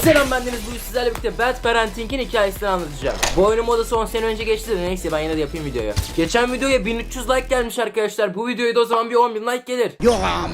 Selam bendeniz bugün sizlerle birlikte Bad Parenting'in hikayesini anlatacağım. Bu oyunun modası 10 sene önce geçti de neyse ben yine de yapayım videoyu. Geçen videoya 1300 like gelmiş arkadaşlar. Bu videoya da o zaman bir 10.000 like gelir.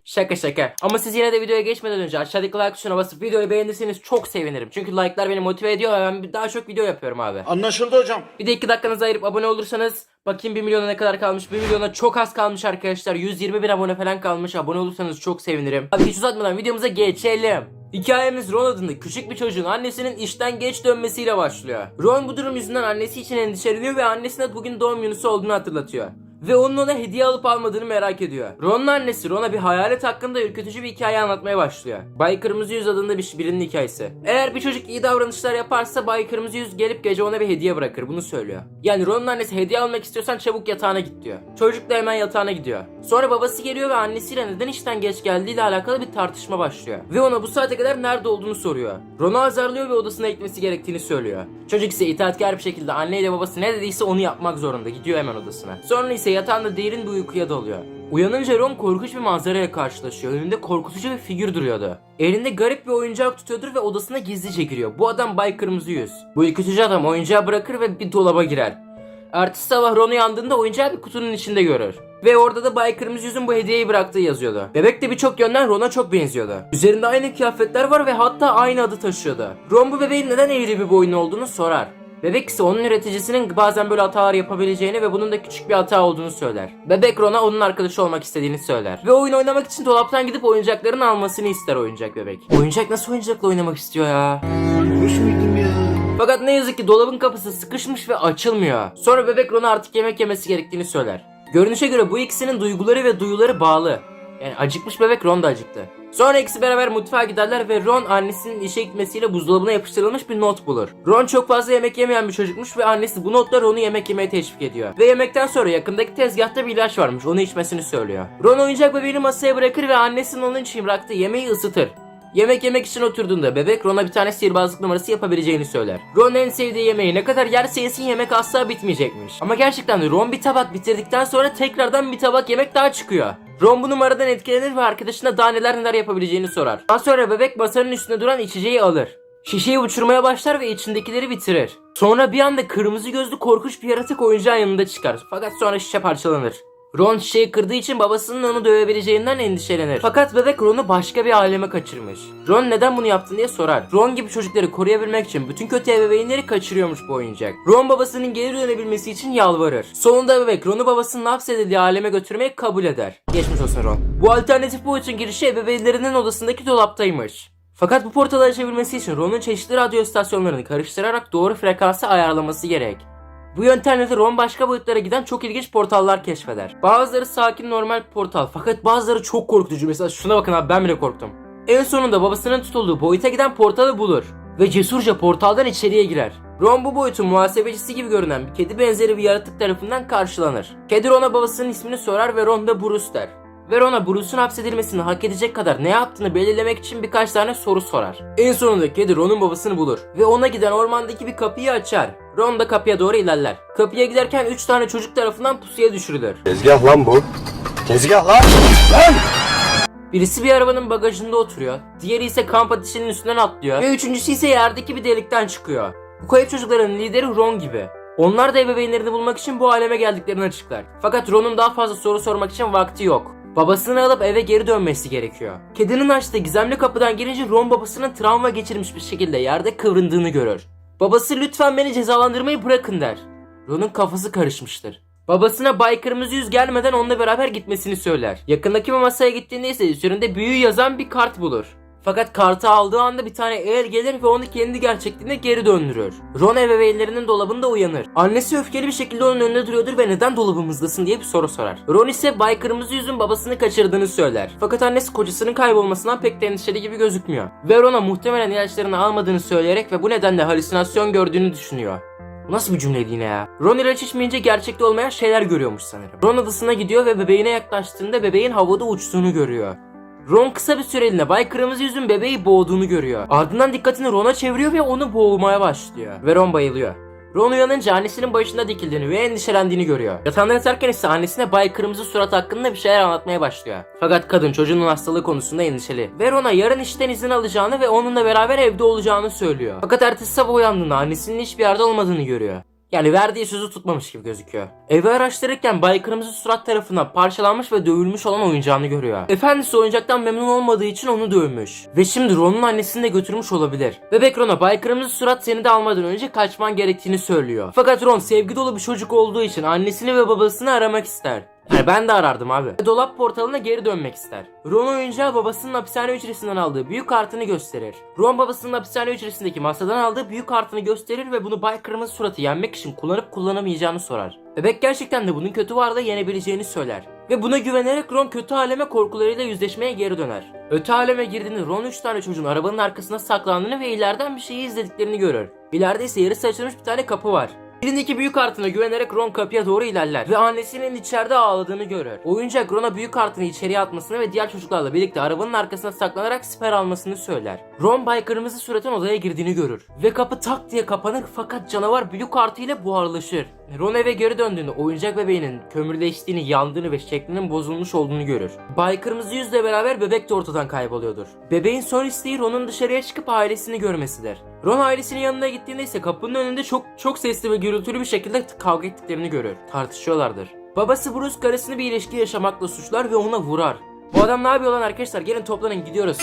Şaka şaka. Ama siz yine de videoya geçmeden önce aşağıdaki like tuşuna basıp videoyu beğenirseniz çok sevinirim. Çünkü like'lar beni motive ediyor ve ben daha çok video yapıyorum abi. Anlaşıldı hocam. Bir de 2 dakikanızı ayırıp abone olursanız bakayım 1 milyona ne kadar kalmış. 1 milyona çok az kalmış arkadaşlar. 120 bin abone falan kalmış. Abone olursanız çok sevinirim. Abi hiç uzatmadan videomuza geçelim. Hikayemiz Ron adında küçük bir çocuğun annesinin işten geç dönmesiyle başlıyor. Ron bu durum yüzünden annesi için endişeleniyor ve annesine bugün doğum günüsü olduğunu hatırlatıyor. Ve onun ona hediye alıp almadığını merak ediyor. Ron'un annesi Ron'a bir hayalet hakkında ürkütücü bir hikaye anlatmaya başlıyor. Bay Kırmızı Yüz adında bir birinin hikayesi. Eğer bir çocuk iyi davranışlar yaparsa Bay Kırmızı Yüz gelip gece ona bir hediye bırakır bunu söylüyor. Yani Ron'un annesi hediye almak istiyorsan çabuk yatağına git diyor. Çocuk da hemen yatağına gidiyor. Sonra babası geliyor ve annesiyle neden işten geç geldiğiyle alakalı bir tartışma başlıyor. Ve ona bu saate kadar nerede olduğunu soruyor. Ron'u azarlıyor ve odasına gitmesi gerektiğini söylüyor. Çocuk ise itaatkar bir şekilde anneyle babası ne dediyse onu yapmak zorunda gidiyor hemen odasına. Sonra ise yatağında derin bir uykuya dalıyor. Uyanınca Ron korkunç bir manzaraya karşılaşıyor. Önünde korkutucu bir figür duruyordu. Elinde garip bir oyuncak tutuyordur ve odasına gizlice giriyor. Bu adam Bay Kırmızı Yüz. Bu ürkütücü adam oyuncağı bırakır ve bir dolaba girer. Ertesi sabah Ron uyandığında oyuncağı bir kutunun içinde görür. Ve orada da Bay Kırmızı Yüz'ün bu hediyeyi bıraktığı yazıyordu. Bebek de birçok yönden Ron'a çok benziyordu. Üzerinde aynı kıyafetler var ve hatta aynı adı taşıyordu. Ron bu bebeğin neden eğri bir boyun olduğunu sorar. Bebek ise onun üreticisinin bazen böyle hatalar yapabileceğini ve bunun da küçük bir hata olduğunu söyler. Bebek Ron'a onun arkadaşı olmak istediğini söyler. Ve oyun oynamak için dolaptan gidip oyuncaklarını almasını ister oyuncak bebek. Oyuncak nasıl oyuncakla oynamak istiyor ya? Hoş muydum ya? Fakat ne yazık ki dolabın kapısı sıkışmış ve açılmıyor. Sonra bebek Ron'a artık yemek yemesi gerektiğini söyler. Görünüşe göre bu ikisinin duyguları ve duyuları bağlı. Yani acıkmış bebek Ron da acıktı. Sonra ikisi beraber mutfağa giderler ve Ron annesinin işe gitmesiyle buzdolabına yapıştırılmış bir not bulur. Ron çok fazla yemek yemeyen bir çocukmuş ve annesi bu notla Ron'u yemek yemeye teşvik ediyor. Ve yemekten sonra yakındaki tezgahta bir ilaç varmış onu içmesini söylüyor. Ron oyuncak bebeğini masaya bırakır ve annesinin onun için bıraktığı yemeği ısıtır. Yemek yemek için oturduğunda bebek Ron'a bir tane sihirbazlık numarası yapabileceğini söyler. Ron en sevdiği yemeği ne kadar yerse yesin yemek asla bitmeyecekmiş. Ama gerçekten de Ron bir tabak bitirdikten sonra tekrardan bir tabak yemek daha çıkıyor. Ron bu numaradan etkilenir ve arkadaşına daha neler neler yapabileceğini sorar. Daha sonra bebek masanın üstünde duran içeceği alır. Şişeyi uçurmaya başlar ve içindekileri bitirir. Sonra bir anda kırmızı gözlü korkunç bir yaratık oyuncağın yanında çıkar. Fakat sonra şişe parçalanır. Ron şişeyi kırdığı için babasının onu dövebileceğinden endişelenir. Fakat bebek Ron'u başka bir aleme kaçırmış. Ron neden bunu yaptın diye sorar. Ron gibi çocukları koruyabilmek için bütün kötü ebeveynleri kaçırıyormuş bu oyuncak. Ron babasının geri dönebilmesi için yalvarır. Sonunda bebek Ron'u babasının hapsedildiği aleme götürmeyi kabul eder. Geçmiş olsun Ron. Bu alternatif boyutun girişi ebeveynlerinin odasındaki dolaptaymış. Fakat bu portalı açabilmesi için Ron'un çeşitli radyo istasyonlarını karıştırarak doğru frekansı ayarlaması gerek. Bu yöntemle Ron başka boyutlara giden çok ilginç portallar keşfeder. Bazıları sakin normal portal fakat bazıları çok korkutucu. Mesela şuna bakın abi ben bile korktum. En sonunda babasının tutulduğu boyuta giden portalı bulur ve cesurca portaldan içeriye girer. Ron bu boyutun muhasebecisi gibi görünen bir kedi benzeri bir yaratık tarafından karşılanır. Kedi Ron'a babasının ismini sorar ve Ron da Bruce der. Ve Ron'a Bruce'un hapsedilmesini hak edecek kadar ne yaptığını belirlemek için birkaç tane soru sorar. En sonunda kedi Ron'un babasını bulur ve ona giden ormandaki bir kapıyı açar. Ron da kapıya doğru ilerler. Kapıya giderken 3 tane çocuk tarafından pusuya düşürülür. Tezgah lan bu. Tezgah lan. Lan. Birisi bir arabanın bagajında oturuyor. Diğeri ise kamp ateşinin üstünden atlıyor. Ve üçüncüsü ise yerdeki bir delikten çıkıyor. Bu kayıp çocukların lideri Ron gibi. Onlar da ebeveynlerini bulmak için bu aleme geldiklerini açıklar. Fakat Ron'un daha fazla soru sormak için vakti yok. Babasını alıp eve geri dönmesi gerekiyor. Kedinin açtığı gizemli kapıdan girince Ron babasının travma geçirmiş bir şekilde yerde kıvrındığını görür. Babası lütfen beni cezalandırmayı bırakın der. Ron'un kafası karışmıştır. Babasına Bay Kırmızı Yüz gelmeden onunla beraber gitmesini söyler. Yakındaki bir masaya gittiğinde ise üzerinde büyü yazan bir kart bulur. Fakat kartı aldığı anda bir tane el gelir ve onu kendi gerçekliğine geri döndürür. Ron ebeveynlerinin dolabında uyanır. Annesi öfkeli bir şekilde onun önünde duruyordur ve neden dolabımızdasın diye bir soru sorar. Ron ise Bay Kırmızı Yüz'ün babasını kaçırdığını söyler. Fakat annesi kocasının kaybolmasından pek de endişeli gibi gözükmüyor. Ve Ron'a muhtemelen ilaçlarını almadığını söyleyerek ve bu nedenle halüsinasyon gördüğünü düşünüyor. Bu nasıl bir cümleydi yine ya? Ron ilaç içmeyince gerçekte olmayan şeyler görüyormuş sanırım. Ron odasına gidiyor ve bebeğine yaklaştığında bebeğin havada uçtuğunu görüyor. Ron kısa bir süreliğine Bay Kırmızı Yüz'ün bebeği boğduğunu görüyor. Ardından dikkatini Ron'a çeviriyor ve onu boğmaya başlıyor. Ve Ron bayılıyor. Ron uyanınca annesinin başında dikildiğini ve endişelendiğini görüyor. Yatağında yatarken ise annesine Bay Kırmızı Surat hakkında bir şeyler anlatmaya başlıyor. Fakat kadın çocuğunun hastalığı konusunda endişeli. Ve Ron'a yarın işten izin alacağını ve onunla beraber evde olacağını söylüyor. Fakat ertesi sabah uyandığında annesinin hiçbir yerde olmadığını görüyor. Yani verdiği sözü tutmamış gibi gözüküyor. Evi araştırırken Bay Kırmızı Surat tarafından parçalanmış ve dövülmüş olan oyuncağını görüyor. Efendisi oyuncaktan memnun olmadığı için onu dövmüş. Ve şimdi Ron'un annesini de götürmüş olabilir. Bebek Ron'a Bay Kırmızı Surat seni de almadan önce kaçman gerektiğini söylüyor. Fakat Ron sevgi dolu bir çocuk olduğu için annesini ve babasını aramak ister. Yani ben de arardım abi. Dolap portalına geri dönmek ister. Ron oyuncağı babasının hapishane hücresinden aldığı büyük kartını gösterir. Ron babasının hapishane hücresindeki masadan aldığı büyük kartını gösterir ve bunu Bay Kırmızı Surat'ı yenmek için kullanıp kullanamayacağını sorar. Bebek gerçekten de bunun kötü varlığı yenebileceğini söyler. Ve buna güvenerek Ron kötü aleme korkularıyla yüzleşmeye geri döner. Öte aleme girdiğinde Ron 3 tane çocuğun arabanın arkasına saklandığını ve ileriden bir şeyi izlediklerini görür. İleride ise yarısı açılmış bir tane kapı var. Elindeki büyük kartına güvenerek Ron kapıya doğru ilerler ve annesinin içeride ağladığını görür. Oyuncak Ron'a büyük kartını içeriye atmasını ve diğer çocuklarla birlikte arabanın arkasına saklanarak siper almasını söyler. Ron Bay Kırmızı Surat'ın odaya girdiğini görür ve kapı tak diye kapanır fakat canavar büyük kartıyla buharlaşır. Ron eve geri döndüğünde oyuncak bebeğinin kömürleştiğini, yandığını ve şeklinin bozulmuş olduğunu görür. Bay Kırmızı Yüz'le beraber bebek de ortadan kayboluyordur. Bebeğin son isteği Ron'un dışarıya çıkıp ailesini görmesidir. Ron ailesinin yanına gittiğinde ise kapının önünde çok çok sesli ve gürültülü bir şekilde kavga ettiklerini görür. Tartışıyorlardır. Babası Bruce karısını bir ilişki yaşamakla suçlar ve ona vurar. Bu adam ne yapıyor lan arkadaşlar? Gelin toplanın gidiyoruz.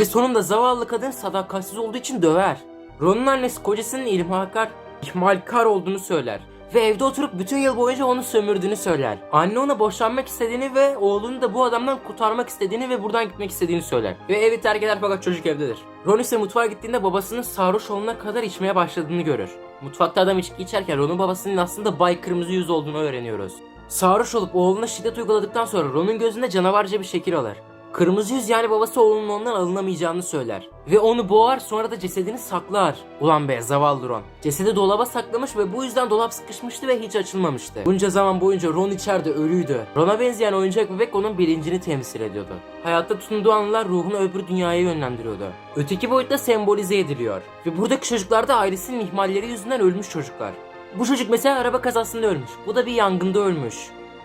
Ve sonunda zavallı kadın sadakatsiz olduğu için döver. Ron'un annesi kocasının ilmihakar, ihmalkar olduğunu söyler. Ve evde oturup bütün yıl boyunca onu sömürdüğünü söyler. Anne ona boşanmak istediğini ve oğlunu da bu adamdan kurtarmak istediğini ve buradan gitmek istediğini söyler. Ve evi terk eder fakat çocuk evdedir. Ron ise mutfağa gittiğinde babasının sarhoş olana kadar içmeye başladığını görür. Mutfakta adam içki içerken Ron'un babasının aslında Bay Kırmızı Yüz olduğunu öğreniyoruz. Sarhoş olup oğluna şiddet uyguladıktan sonra Ron'un gözünde canavarca bir şekil alır. Kırmızı yüz yani babası oğlunun ondan alınamayacağını söyler. Ve onu boğar sonra da cesedini saklar. Ulan be zavallı Ron. Cesedi dolaba saklamış ve bu yüzden dolap sıkışmıştı ve hiç açılmamıştı. Bunca zaman boyunca Ron içeride ölüydü. Ron'a benzeyen oyuncak bebek onun bilincini temsil ediyordu. Hayatta tutunduğu anılar ruhunu öbür dünyaya yönlendiriyordu. Öteki boyutta sembolize ediliyor. Ve buradaki çocuklar da ailesinin ihmalleri yüzünden ölmüş çocuklar. Bu çocuk mesela araba kazasında ölmüş. Bu da bir yangında ölmüş.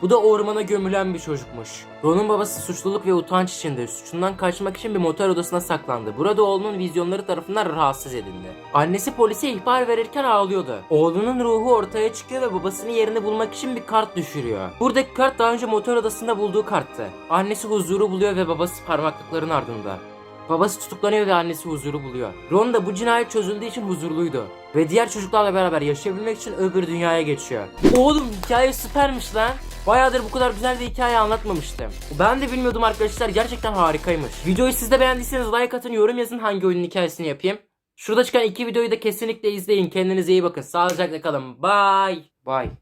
Bu da ormana gömülen bir çocukmuş. Ron'un babası suçluluk ve utanç içinde suçundan kaçmak için bir motor odasına saklandı. Burada oğlunun vizyonları tarafından rahatsız edildi. Annesi polise ihbar verirken ağlıyordu. Oğlunun ruhu ortaya çıkıyor ve babasının yerini bulmak için bir kart düşürüyor. Buradaki kart daha önce motor odasında bulduğu karttı. Annesi huzuru buluyor ve babası parmaklıkların ardında. Babası tutuklanıyor ve annesi huzuru buluyor. Ron da bu cinayet çözüldüğü için huzurluydu. Ve diğer çocuklarla beraber yaşayabilmek için öbür dünyaya geçiyor. Oğlum hikaye süpermiş lan. Bayağıdır bu kadar güzel bir hikaye anlatmamıştım. Ben de bilmiyordum arkadaşlar gerçekten harikaymış. Videoyu siz de beğendiyseniz like atın yorum yazın hangi oyunun hikayesini yapayım. Şurada çıkan iki videoyu da kesinlikle izleyin. Kendinize iyi bakın. Sağlıcakla kalın. Bye. Bye.